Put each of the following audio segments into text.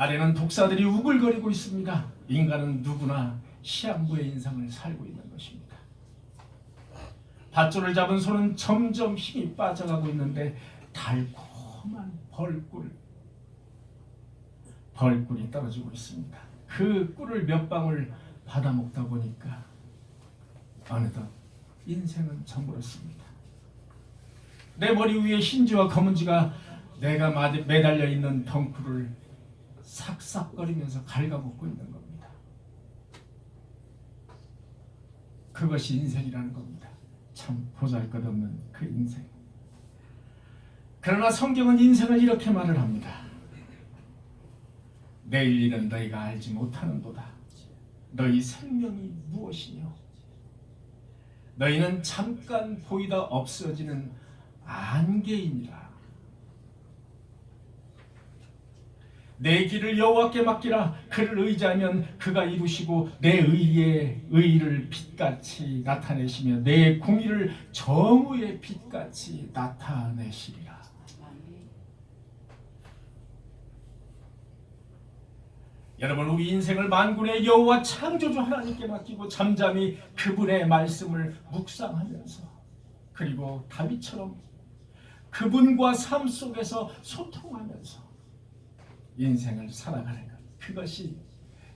아래는 독사들이 우글거리고 있습니다. 인간은 누구나 시한부의 인상을 살고 있는 것입니다. 밧줄을 잡은 손은 점점 힘이 빠져가고 있는데 달콤한 벌꿀 벌꿀이 떨어지고 있습니다. 그 꿀을 몇 방울 받아 먹다 보니까 어느덧 인생은 저물었습니다. 내 머리 위에 흰지와 검은지가 내가 매달려 있는 덩쿨을 삭삭거리면서 갉아먹고 있는 겁니다. 그것이 인생이라는 겁니다. 참 보잘것없는 그 인생. 그러나 성경은 인생을 이렇게 말을 합니다. 내일 일은 너희가 알지 못하는도다. 너희 생명이 무엇이뇨? 너희는 잠깐 보이다 없어지는 안개이니라. 내 길을 여호와께 맡기라. 그를 의지하면 그가 이루시고 내 의의 의를 빛같이 나타내시며 내 공의를 정의의 빛같이 나타내시리라. 여러분 우리 인생을 만군의 여호와 창조주 하나님께 맡기고 잠잠히 그분의 말씀을 묵상하면서 그리고 다윗처럼 그분과 삶 속에서 소통하면서 인생을 살아가는 것 그것이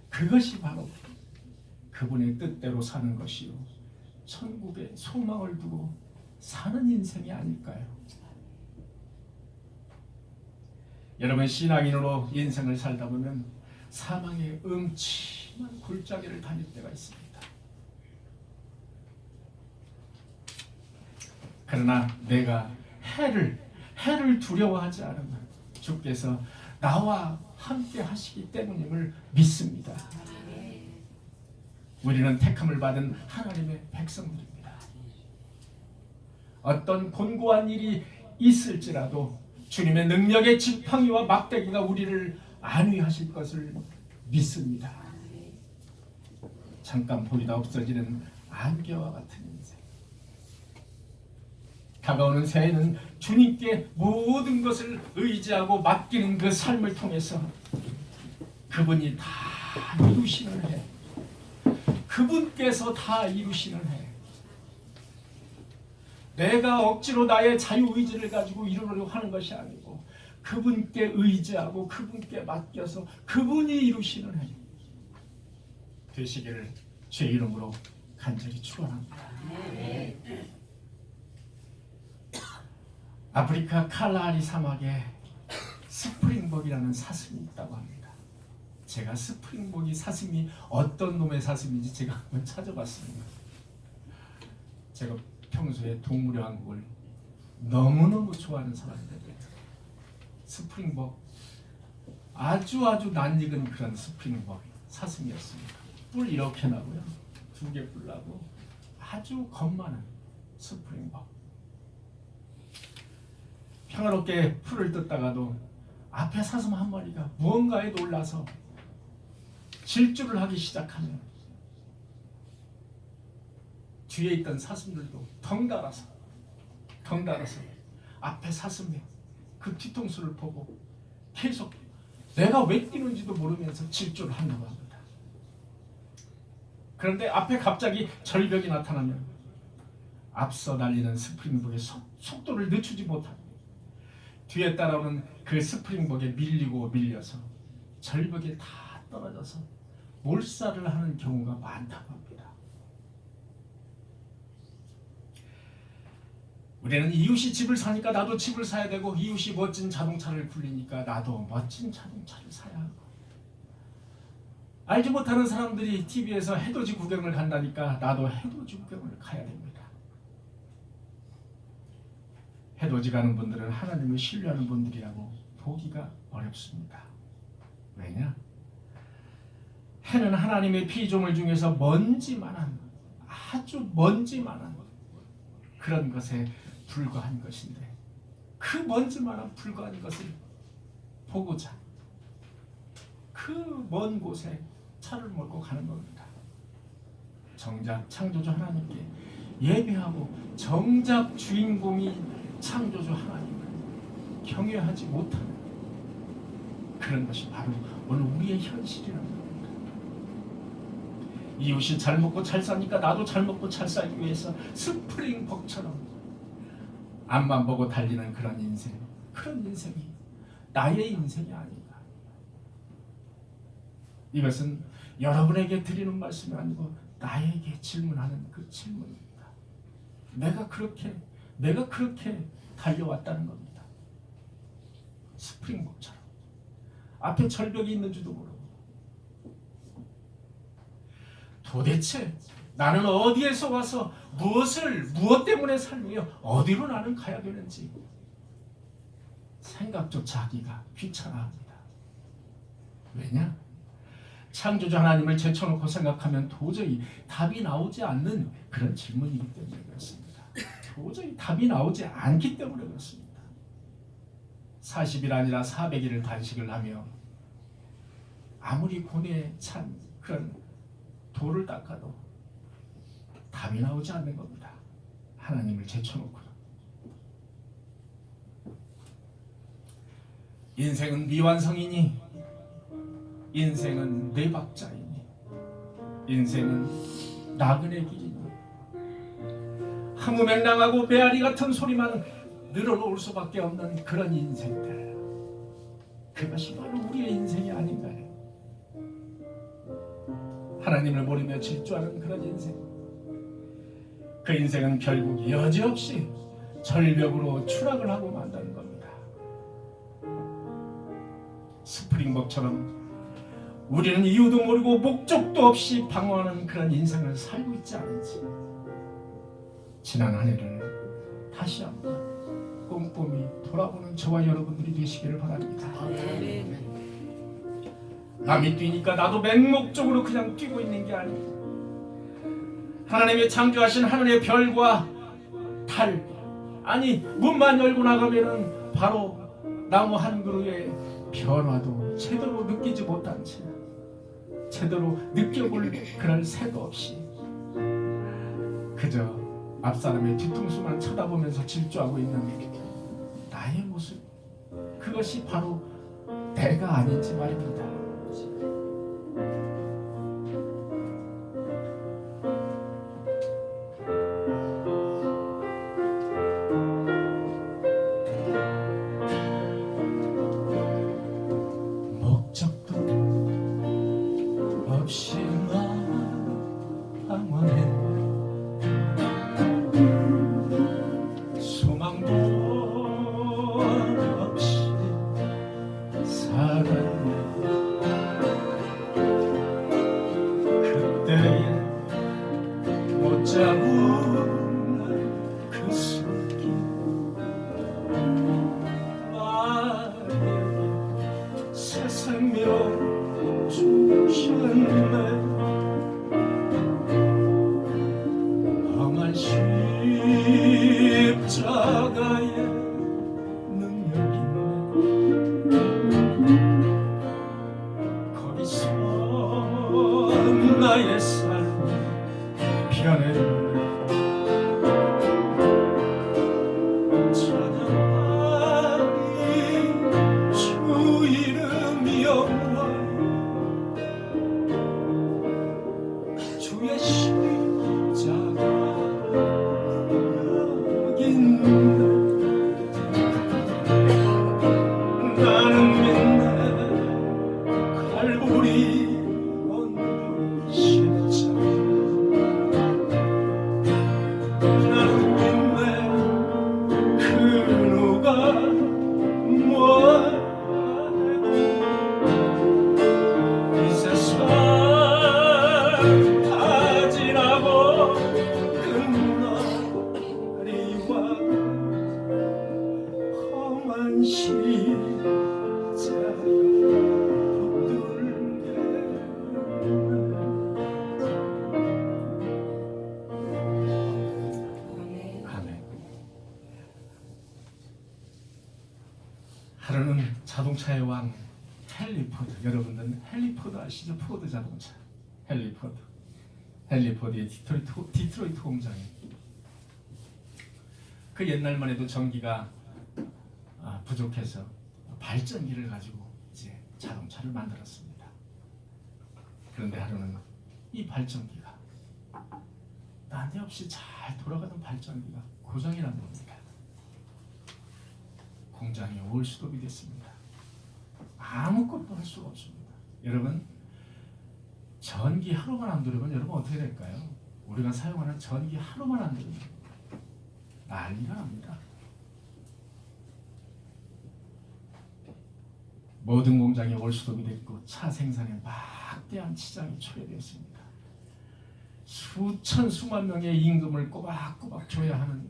그것이 바로 그분의 뜻대로 사는 것이요 천국에 소망을 두고 사는 인생이 아닐까요? 여러분 신앙인으로 인생을 살다 보면 사망의 음침한 골짜기를 다닐 때가 있습니다. 그러나 내가 해를 해를 두려워하지 않으면 주께서 나와 함께 하시기 때문임을 믿습니다. 우리는 택함을 받은 하나님의 백성들입니다. 어떤 곤고한 일이 있을지라도 주님의 능력의 지팡이와 막대기가 우리를 안위하실 것을 믿습니다. 잠깐 보이다 없어지는 안개와 같은. 다가오는 새해는 주님께 모든 것을 의지하고 맡기는 그 삶을 통해서 그분이 다 이루시는 해. 그분께서 다 이루시는 해. 내가 억지로 나의 자유 의지를 가지고 이루려고 하는 것이 아니고 그분께 의지하고 그분께 맡겨서 그분이 이루시는 해 되시기를 제 이름으로 간절히 축원합니다. 아프리카 칼라리 사막에 스프링복이라는 사슴이 있다고 합니다. 제가 스프링복이 사슴이 어떤 놈의 사슴인지 제가 한번 찾아봤습니다. 제가 평소에 동물의 왕국을 너무너무 좋아하는 사람인데 스프링복 아주 아주 낯익은 그런 스프링복 사슴이었습니다. 뿔 이렇게 나고요. 두 개 뿔 나고 아주 겁 많은 스프링복. 평화롭게 풀을 뜯다가도 앞에 사슴 한 마리가 무언가에 놀라서 질주를 하기 시작하면 뒤에 있던 사슴들도 덩달아서 덩달아서 앞에 사슴의 그 뒤통수를 보고 계속 내가 왜 뛰는지도 모르면서 질주를 한다고 합니다. 그런데 앞에 갑자기 절벽이 나타나면 앞서 달리는 스프링복의 속, 속도를 늦추지 못하고 뒤에 따라오는 그 스프링복에 밀리고 밀려서 절벽에 다 떨어져서 몰살을 하는 경우가 많다고 합니다. 우리는 이웃이 집을 사니까 나도 집을 사야 되고 이웃이 멋진 자동차를 굴리니까 나도 멋진 자동차를 사야 하고 알지 못하는 사람들이 TV에서 해돋이 구경을 간다니까 나도 해돋이 구경을 가야 됩니다. 해돋이 가는 분들은 하나님을 신뢰하는 분들이라고 보기가 어렵습니다. 왜냐? 해는 하나님의 피조물 중에서 먼지만한 아주 먼지만한 그런 것에 불과한 것인데 그 먼지만한 불과한 것을 보고자 그 먼 곳에 차를 몰고 가는 겁니다. 정작 창조주 하나님께 예배하고 정작 주인공이 창조주 하나님을 경외하지 못하는 그런 것이 바로 오늘 우리의 현실이라는 겁니다. 이웃이 잘 먹고 잘 사니까 나도 잘 먹고 잘 살기 위해서 스프링복처럼 앞만 보고 달리는 그런 인생, 그런 인생이 나의 인생이 아닌가. 이것은 여러분에게 드리는 말씀이 아니고 나에게 질문하는 그 질문입니다. 내가 그렇게 내가 그렇게 달려왔다는 겁니다. 스프링복처럼 앞에 절벽이 있는지도 모르고 도대체 나는 어디에서 와서 무엇을 무엇 때문에 살며 어디로 나는 가야 되는지 생각조차 하기가 귀찮아합니다. 왜냐? 창조주 하나님을 제쳐놓고 생각하면 도저히 답이 나오지 않는 그런 질문이기 때문에 그렇습니다. 도저히 답이 나오지 않기 때문에 그렇습니다. 40일 아니라 400일을 단식을 하며 아무리 고뇌에 찬 그런 돌을 닦아도 답이 나오지 않는 겁니다. 하나님을 제쳐놓고는. 인생은 미완성이니 인생은 네 박자이니 인생은 나그네 길 이니 하무맹랑하고 메아리 같은 소리만 늘어놓을 수밖에 없는 그런 인생들. 그것이 바로 우리의 인생이 아닌가요? 하나님을 모르며 질주하는 그런 인생. 그 인생은 결국 여지없이 절벽으로 추락을 하고 만다는 겁니다. 스프링복처럼 우리는 이유도 모르고 목적도 없이 방황하는 그런 인생을 살고 있지 않은지 지난 한 해를 다시 한번 꼼꼼히 돌아보는 저와 여러분들이 되시기를 바랍니다. 남이 뛰니까 나도 맹목적으로 그냥 뛰고 있는 게 아니고 하나님의 창조하신 하늘의 별과 달 아니 문만 열고 나가면은 바로 나무 한 그루의 변화도 제대로 느끼지 못한 채 제대로 느껴볼 그럴 새도 없이 그저 앞사람의 뒤통수만 쳐다보면서 질주하고 있는 나의 모습 그것이 바로 내가 아닌지 말입니다. 변했네 하루는 자동차의 왕 헨리포드. 여러분들은 헨리포드 아시죠? 포드 자동차. 헨리포드. 헨리포드의 디트로이트, 디트로이트 공장이. 그 옛날만 해도 전기가 아, 부족해서 발전기를 가지고 이제 자동차를 만들었습니다. 그런데 하루는 이 발전기가 난데없이 잘 돌아가던 발전기가 고장이 난 겁니다. 공장이 올스톱이 됐습니다. 아무것도 할 수가 없습니다. 여러분 전기 하루만 안 들으면 여러분 어떻게 될까요? 우리가 사용하는 전기 하루만 안 들으면 난리가 납니다. 모든 공장이 올스톱이 됐고 차 생산에 막대한 지장이 초래되었습니다. 수천 수만 명의 임금을 꼬박꼬박 줘야 하는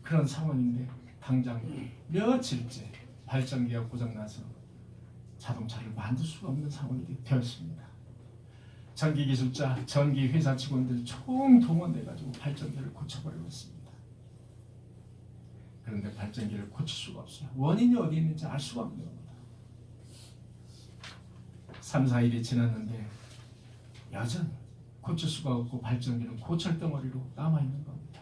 그런 상황인데 당장 며칠째 발전기가 고장나서 자동차를 만들 수가 없는 상황이 되었습니다. 전기 기술자, 전기 회사 직원들 총 동원돼 가지고 발전기를 고쳐버렸습니다. 그런데 발전기를 고칠 수가 없어요. 원인이 어디 있는지 알 수가 겁니다. 3, 4일이 지났는데 여전히 고칠 수가 없고 발전기는 고철 덩어리로 남아있는 겁니다.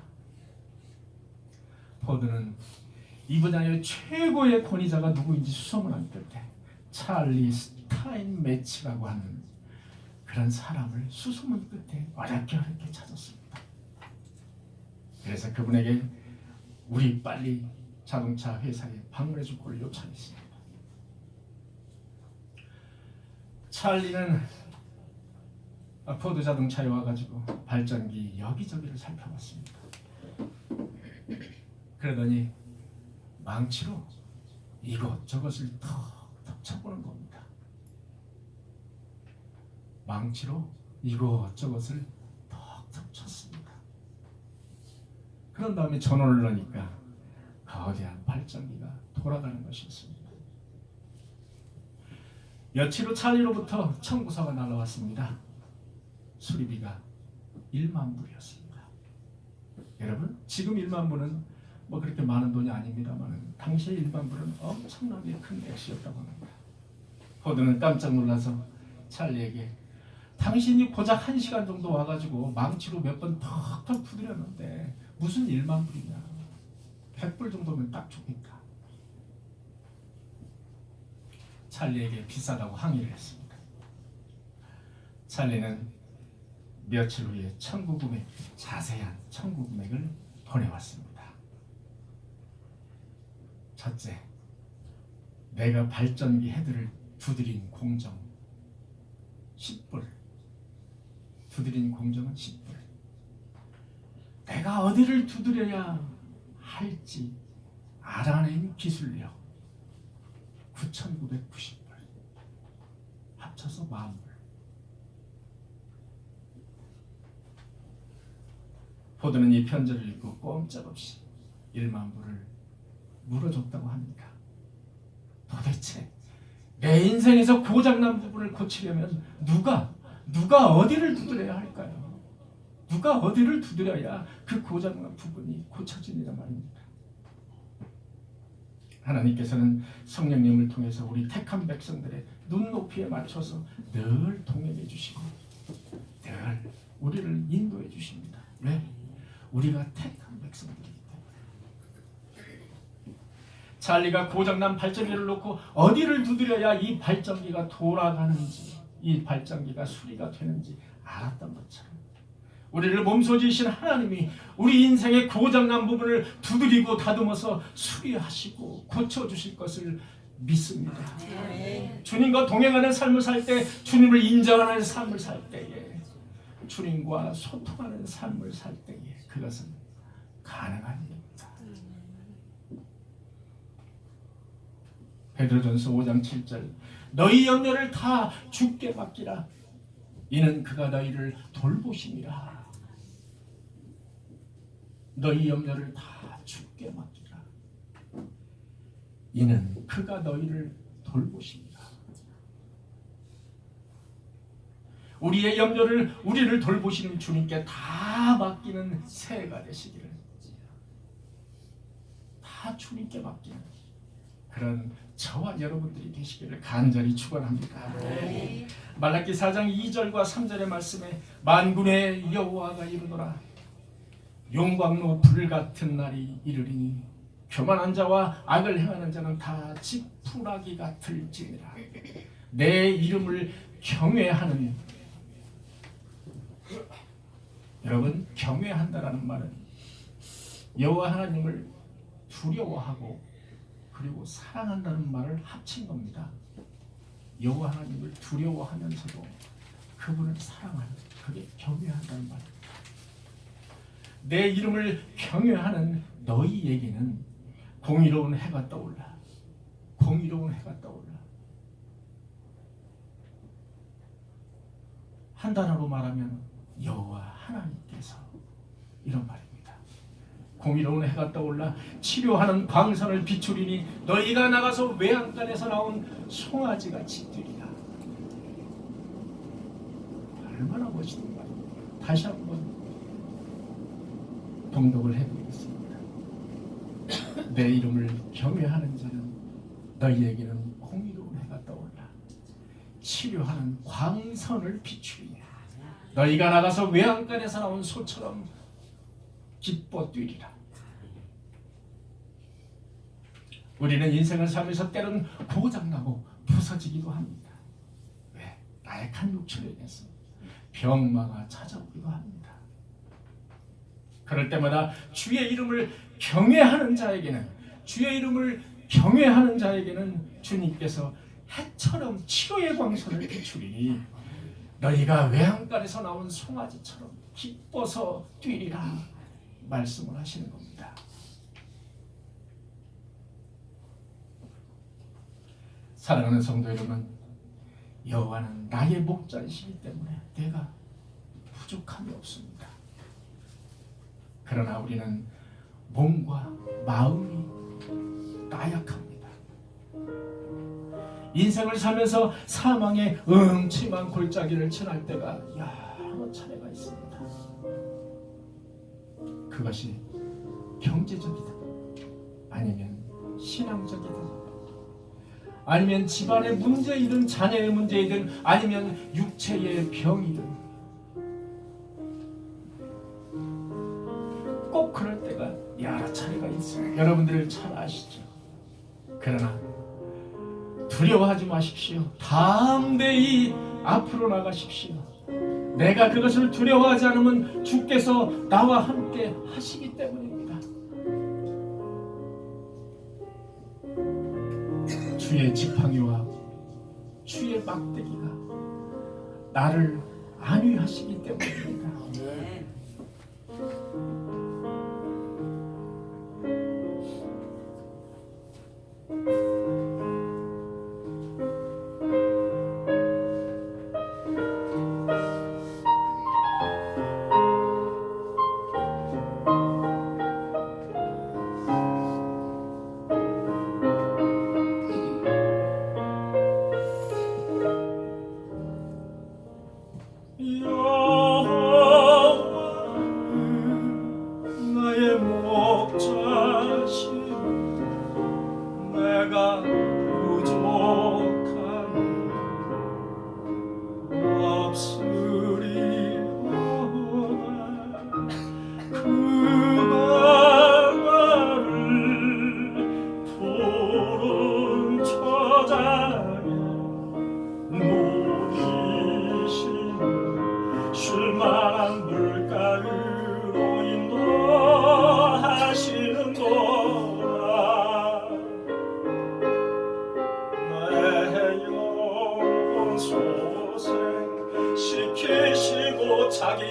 포드는 이 분야의 최고의 권위자가 누구인지 수소문한 끝에 찰리 스타인 매치라고 하는 그런 사람을 수소문 끝에 어렵게 어렵게 찾았습니다. 그래서 그분에게 우리 빨리 자동차 회사에 방문해 줄걸 요청했습니다. 찰리는 포드 자동차에 와가지고 발전기 여기저기를 살펴봤습니다. 그러더니 망치로 이것저것을 턱턱 쳐보는 겁니다. 망치로 이것저것을 턱턱 쳤습니다. 그런 다음에 전원을 넣으니까 거대한 발전기가 돌아가는 것이었습니다. 며칠 후 찰리로부터 청구서가 날라왔습니다. 수리비가 1만 불이었습니다. 여러분 지금 1만 불은 뭐 그렇게 많은 돈이 아닙니다만 당시에 1만 불은 엄청나게 큰 액수였다고 합니다. 포드는 깜짝 놀라서 찰리에게 당신이 고작 한 시간 정도 와가지고 망치로 몇 번 턱턱 두드렸는데 무슨 1만 불이냐 100불 정도면 딱 좋겠다. 찰리에게 비싸다고 항의를 했습니다. 찰리는 며칠 후에 청구 금액 자세한 청구 금액을 보내왔습니다. 첫째, 내가 발전기 헤드를 두드린 공정 10불 두드린 공정은 10불 내가 어디를 두드려야 할지 알아낸 기술력 9,990불 합쳐서 만불 포드는 이 편지를 읽고 꼼짝없이 1만 불을 물어줬다고 합니다. 도대체 내 인생에서 고장난 부분을 고치려면 누가 누가 어디를 두드려야 할까요? 누가 어디를 두드려야 그 고장난 부분이 고쳐지느냐 말입니다. 하나님께서는 성령님을 통해서 우리 택한 백성들의 눈높이에 맞춰서 늘 동행해 주시고 늘 우리를 인도해 주십니다. 왜? 우리가 택한 백성들이기 때문에. 찰리가 고장난 발전기를 놓고 어디를 두드려야 이 발전기가 돌아가는지 이 발전기가 수리가 되는지 알았던 것처럼 우리를 몸소지신 하나님이 우리 인생의 고장난 부분을 두드리고 다듬어서 수리하시고 고쳐주실 것을 믿습니다. 주님과 동행하는 삶을 살 때, 주님을 인정하는 삶을 살 때에, 주님과 소통하는 삶을 살 때에 그것은 가능한 일입니다. 베드로전서 5장 7절 너희 염려를 다 주께 맡기라 이는 그가 너희를 돌보심이라 너희 염려를 다 주께 맡기라. 이는 그가 너희를 돌보심이라 우리의 염려를 우리를 돌보시는 주님께 다 맡기는 새해가 되시기를. 다 주님께 맡기는. 그런 저와 여러분들이 되시기를 간절히 축원합니다. 말라기 4장 2절과 3절의 말씀에 만군의 여호와가 이르노라 용광로 불 같은 날이 이르리니 교만한 자와 악을 행하는 자는 다 지푸라기 같을지니라 내 이름을 경외하는 여러분 경외한다라는 말은 여호와 하나님을 두려워하고 그리고 사랑한다는 말을 합친 겁니다. 여호와 하나님을 두려워하면서도 그분을 사랑하는 그게 경외한다는 말입니다. 내 이름을 경외하는 너희에게는 공의로운 해가 떠올라. 공의로운 해가 떠올라. 한 단어로 말하면 여호와 하나님께서 이런 말입니다. 공의로운 해가 떠올라 치료하는 광선을 비추리니 너희가 나가서 외양간에서 나온 송아지 같이 뛰리라. 얼마나 멋있는 말입니까? 다시 한번 동독을 해보겠습니다. 내 이름을 경외하는 자는 너희에게는 공의로운 해가 떠올라 치료하는 광선을 비추리니 너희가 나가서 외양간에서 나온 소처럼 기뻐 뛰리라. 우리는 인생을 살면서 때론 고장나고 부서지기도 합니다. 왜? 나약한 육체를 인해서 병마가 찾아오기도 합니다. 그럴 때마다 주의 이름을 경외하는 자에게는 주의 이름을 경외하는 자에게는 주님께서 해처럼 치료의 광선을 비추리니 너희가 외양간에서 나온 송아지처럼 기뻐서 뛰리라 말씀을 하시는 겁니다. 사랑하는 성도 여러분, 여호와는 나의 목자이시기 때문에 내가 부족함이 없습니다. 그러나 우리는 몸과 마음이 나약합니다. 인생을 살면서 사망의 음침한 골짜기를 지날 때가 여러 차례가 있습니다. 그것이 경제적이든 아니면 신앙적이든 아니면 집안의 문제이든 자녀의 문제이든 아니면 육체의 병이든 여러분들 잘 아시죠? 그러나 두려워하지 마십시오. 담대히 앞으로 나가십시오. 내가 그것을 두려워하지 않으면 주께서 나와 함께 하시기 때문입니다. 주의 지팡이와 주의 막대기가 나를 안위하시기 때문입니다.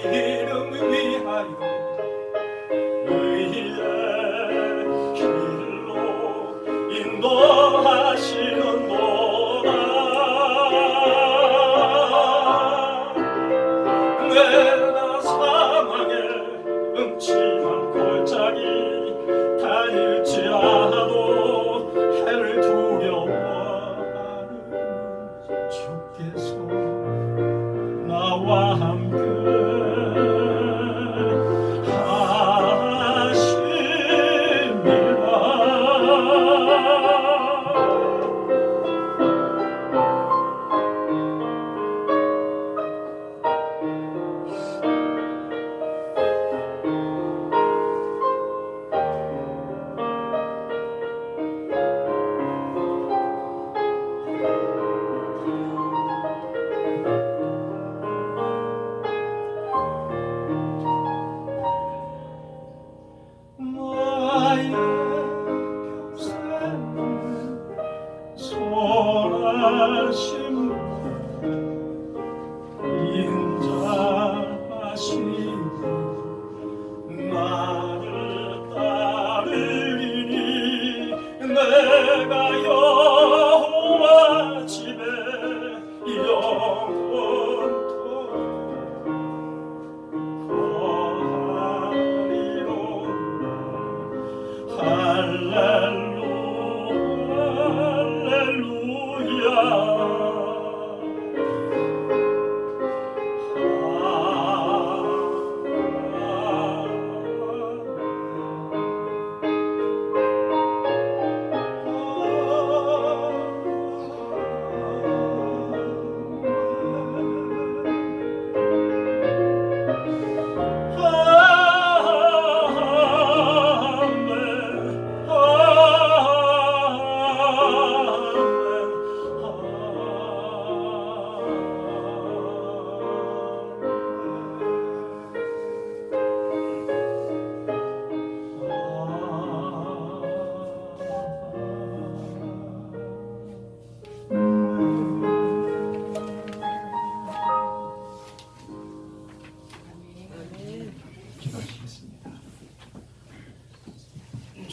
자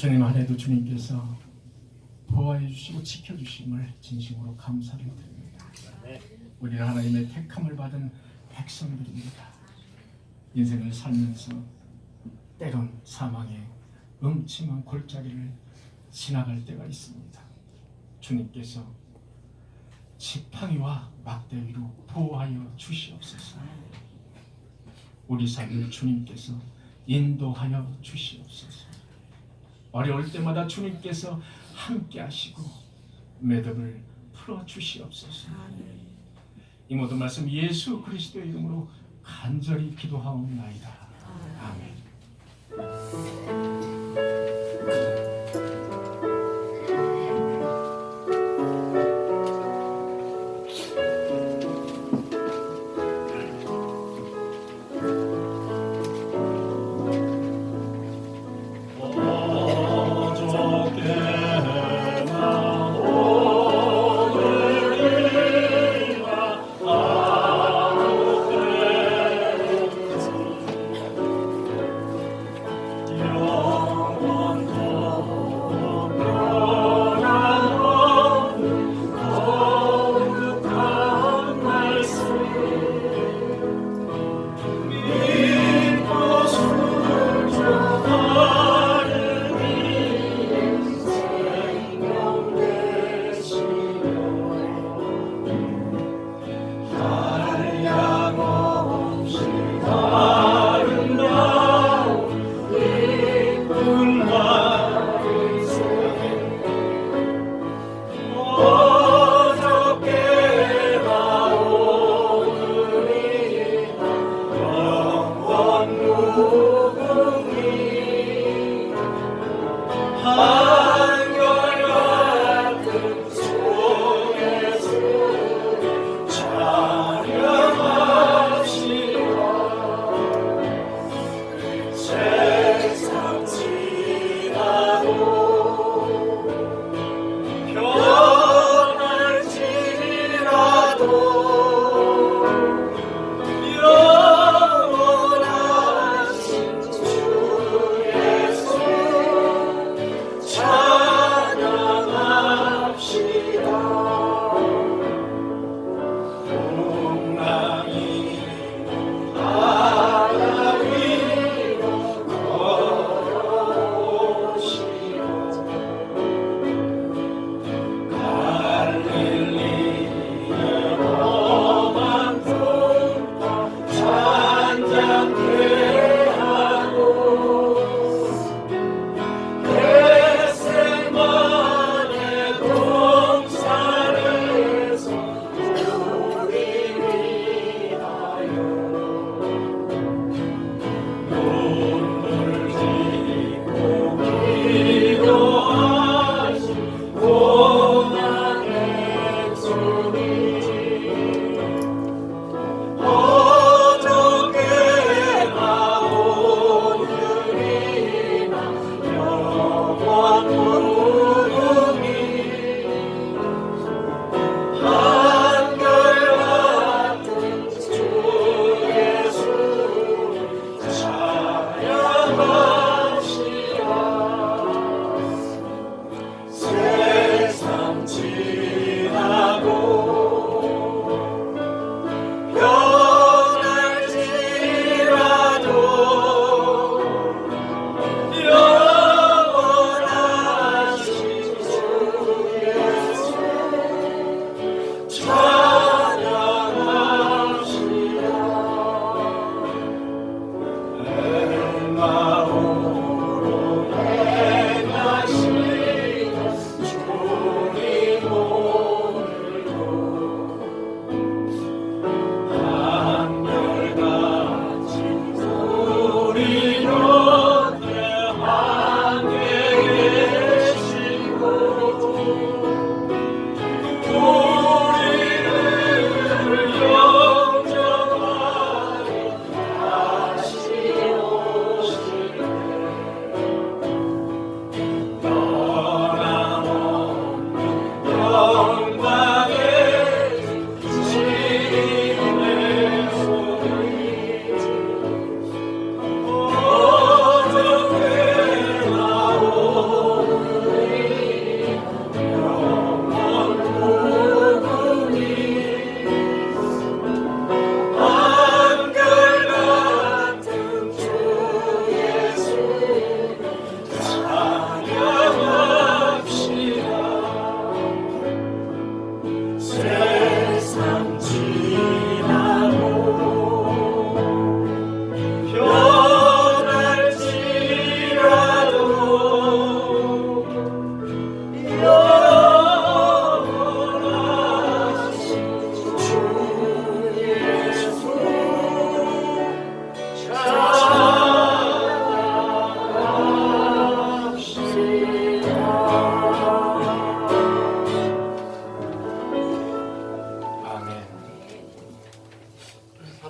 주님 안에도 주님께서 보호해 주시고 지켜 주심을 진심으로 감사를 드립니다. 우리는 하나님의 택함을 받은 백성들입니다. 인생을 살면서 때론 사망의 음침한 골짜기를 지나갈 때가 있습니다. 주님께서 지팡이와 막대기로 보호하여 주시옵소서. 우리 삶을 주님께서 인도하여 주시옵소서. 어려울 때마다 주님께서 함께 하시고 매듭을 풀어 주시옵소서. 이 모든 말씀 예수 그리스도의 이름으로 간절히 기도하옵나이다. 아멘.